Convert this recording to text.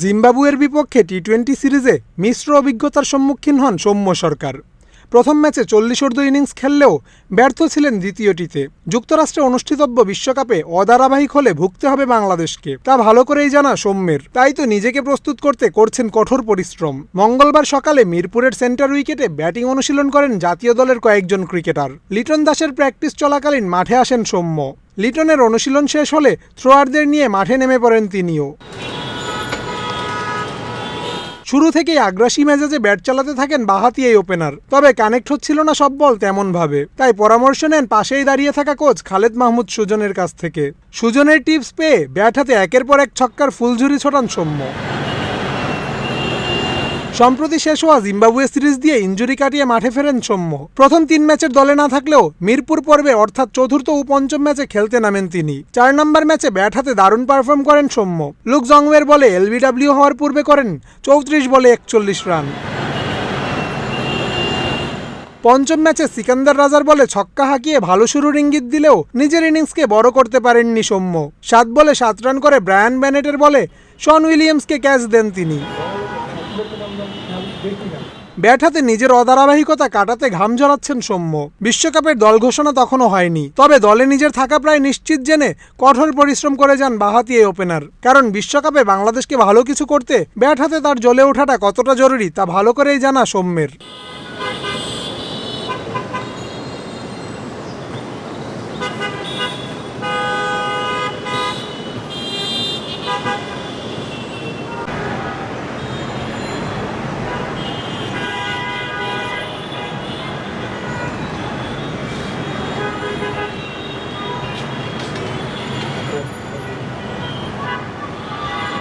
জিম্বাবুয়ের বিপক্ষে T twenty সিরিজে মিশ্র অভিজ্ঞতার সম্মুখীন হন সৌম্য সরকার। প্রথম ম্যাচে চল্লিশ অর্ধ ইনিংস খেললেও ব্যর্থ ছিলেন দ্বিতীয়টিতে। যুক্তরাষ্ট্রে অনুষ্ঠিতব্য বিশ্বকাপে অধারাবাহিক হলে ভুগতে হবে বাংলাদেশকে। তা ভালো করেই জানা সৌম্যের। তাই তো নিজেকে প্রস্তুত করতে করছেন কঠোর পরিশ্রম। মঙ্গলবার সকালে মিরপুরের সেন্টার উইকেটে ব্যাটিং অনুশীলন করেন জাতীয় দলের কয়েকজন ক্রিকেটার। লিটন দাসের প্র্যাকটিস চলাকালীন মাঠে আসেন সৌম্য। লিটনের অনুশীলন শেষ হলে থ্রোয়ারদের নিয়ে মাঠে নেমে পড়েন তিনিও। শুরু থেকেই আগ্রাসী মেজাজে ব্যাট চালাতে থাকেন বাহাতি এই ওপেনার তবে কানেক্ট হচ্ছিল না সব বল তেমন ভাবে তাই পরামর্শ নেন পাশেই দাঁড়িয়ে থাকা কোচ খালেদ মাহমুদ সুজনের কাছ থেকে। সুজনের টিপস পেয়ে ব্যাট হাতে একের পর এক ছক্কার ফুলঝুরি ছোটান সৌম্য। সম্প্রতি শেষ হওয়া জিম্বাবুয়ে সিরিজ দিয়ে ইঞ্জুরি কাটিয়ে মাঠে ফেরেন সৌম্য। প্রথম তিন ম্যাচের দলে না থাকলেও মিরপুর পর্বে অর্থাৎ চতুর্থ ও পঞ্চম ম্যাচে খেলতে নামেন তিনি। চার নম্বর ম্যাচে ব্যাট হাতে দারুণ পারফর্ম করেন সৌম্য। লুক জংওয়ের বলে এলবিডব্লিউ হওয়ার পূর্বে করেন চৌত্রিশ বলে একচল্লিশ রান। পঞ্চম ম্যাচে সিকান্দার রাজার বলে ছক্কা হাঁকিয়ে ভালো শুরুর ইঙ্গিত দিলেও নিজের ইনিংসকে বড় করতে পারেননি সৌম্য। সাত বলে সাত রান করে ব্রায়ান ব্যানেটের বলে শন উইলিয়ামসকে ক্যাচ দেন তিনি। ব্যাট হাতে নিজের অধারাবাহিকতা কাটাতে ঘাম জড়াচ্ছেন সৌম্য। বিশ্বকাপের দল ঘোষণা তখনও হয়নি। তবে দলে নিজের থাকা প্রায় নিশ্চিত জেনে কঠোর পরিশ্রম করে যান বাহাতি এই ওপেনার কারণ বিশ্বকাপে বাংলাদেশকে ভালো কিছু করতে ব্যাট হাতে তার জ্বলে ওঠাটা কতটা জরুরি তা ভালো করেই জানা সৌম্যের।